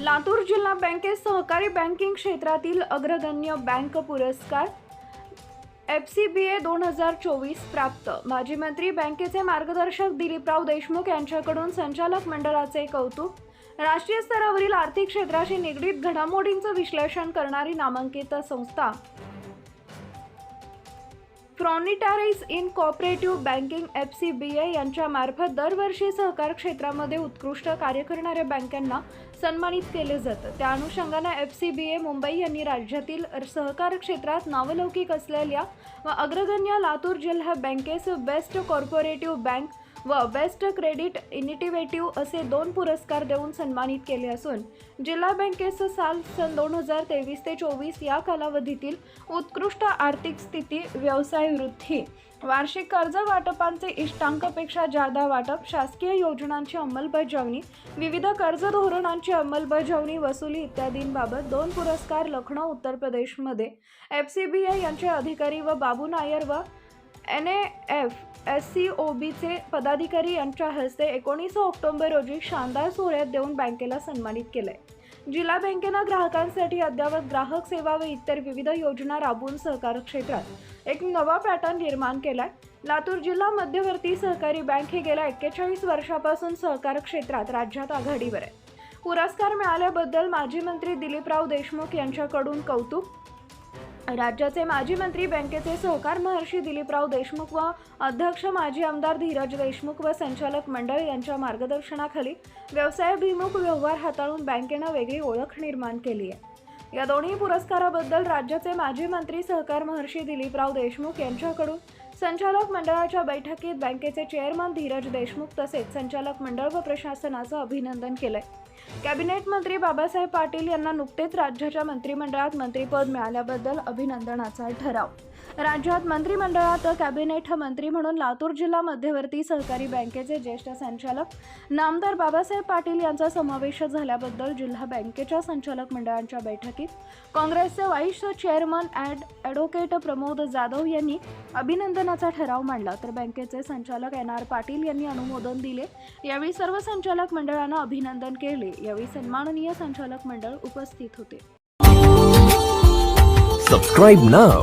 लातूर जिल्हा बँकेत सहकारी बँकिंग क्षेत्रातील अग्रगण्य बँक पुरस्कार एफ सी बी ए दोन हजार चोवीस प्राप्त. माजी मंत्री बँकेचे मार्गदर्शक दिलीपराव देशमुख यांच्याकडून संचालक मंडळाचे कौतुक. राष्ट्रीय स्तरावरील आर्थिक क्षेत्राशी निगडीत घडामोडींचं विश्लेषण करणारी नामांकित संस्था. क्रॉनिटारीज in cooperative banking F C B A यांच्या मार्फत दरवर्षी सहकार क्षेत्रामध्ये उत्कृष्ट कार्य करणाऱ्या बँकांना सन्मानित केले जातं. त्या अनुषंगानं F C B A Mumbai यांनी राज्यातील सहकार क्षेत्रात नावलौकिक असलेल्या व अग्रगण्य लातूर जिल्हा बँकेस बेस्ट कॉर्पोरेटिव्ह बँक व बेस्ट क्रेडिट इनिटिव्हेटिव्ह असे दोन पुरस्कार देऊन सन्मानित केले असून जिल्हा बँकेचं साल सन दोन हजार तेवीस ते चोवीस या कालावधीतील उत्कृष्ट आर्थिक स्थिती व्यवसाय वृद्धी वार्षिक कर्ज वाटपांचे इष्टांकपेक्षा जादा वाटप शासकीय योजनांची अंमलबजावणी विविध कर्ज धोरणांची अंमलबजावणी वसुली इत्यादींबाबत दोन पुरस्कार लखनौ उत्तर प्रदेशमध्ये. एफ सी बी आय यांचे अधिकारी व बाबू नायर व N A F S C O बीचे पदाधिकारी यांच्या हस्ते एकोणीस ऑक्टोबर रोजी शानदार सोहळ्यात देऊन बँकेला सन्मानित केलंय. जिल्हा बँकेनं ग्राहकांसाठी अद्ययावत ग्राहक सेवा व इतर विविध योजना राबवून सहकार क्षेत्रात एक नवा पॅटर्न निर्माण केलाय. लातूर जिल्हा मध्यवर्ती सहकारी बँक ही गेल्या एक्केचाळीस वर्षापासून सहकार क्षेत्रात राज्यात आघाडीवर आहे. पुरस्कार मिळाल्याबद्दल माजी मंत्री दिलीपराव देशमुख यांच्याकडून कौतुक राज्याचे माजी मंत्री बँकेचे सहकार महर्षी दिलीपराव देशमुख व अध्यक्ष माजी आमदार धीरज देशमुख व संचालक मंडळ यांच्या मार्गदर्शनाखाली व्यवसायाभिमुख व्यवहार हाताळून बँकेनं वेगळी ओळख निर्माण केली आहे. या दोन्ही पुरस्काराबद्दल राज्याचे माजी मंत्री सहकार महर्षी दिलीपराव देशमुख यांच्याकडून संचालक मंडळाच्या बैठकीत बँकेचे चेअरमन धीरज देशमुख तसेच संचालक मंडळ व प्रशासनाचं अभिनंदन केलंय. कॅबिनेट मंत्री बाबासाहेब पाटील यांना नुकतेच राज्याच्या मंत्रिमंडळात मंत्रिपद मिळाल्याबद्दल अभिनंदनाचा ठराव. राज्यात मंत्रिमंडळात कॅबिनेट मंत्री म्हणून लातूर जिल्हा मध्यवर्ती सहकारी बँकेचे ज्येष्ठ संचालक नामदार बाबासाहेब पाटील यांचा समावेश झाल्याबद्दल जिल्हा बँकेच्या संचालक मंडळांच्या बैठकीत काँग्रेसचे vice chairman ad advocate Pramod Jadhav यांनी अभिनंदनाचा ठराव मांडला. तर बँकेचे संचालक एन आर पाटील यांनी अनुमोदन दिले. यावेळी सर्व संचालक मंडळानं अभिनंदन केले. यावेळी सन्माननीय संचालक मंडळ उपस्थित होते. Subscribe now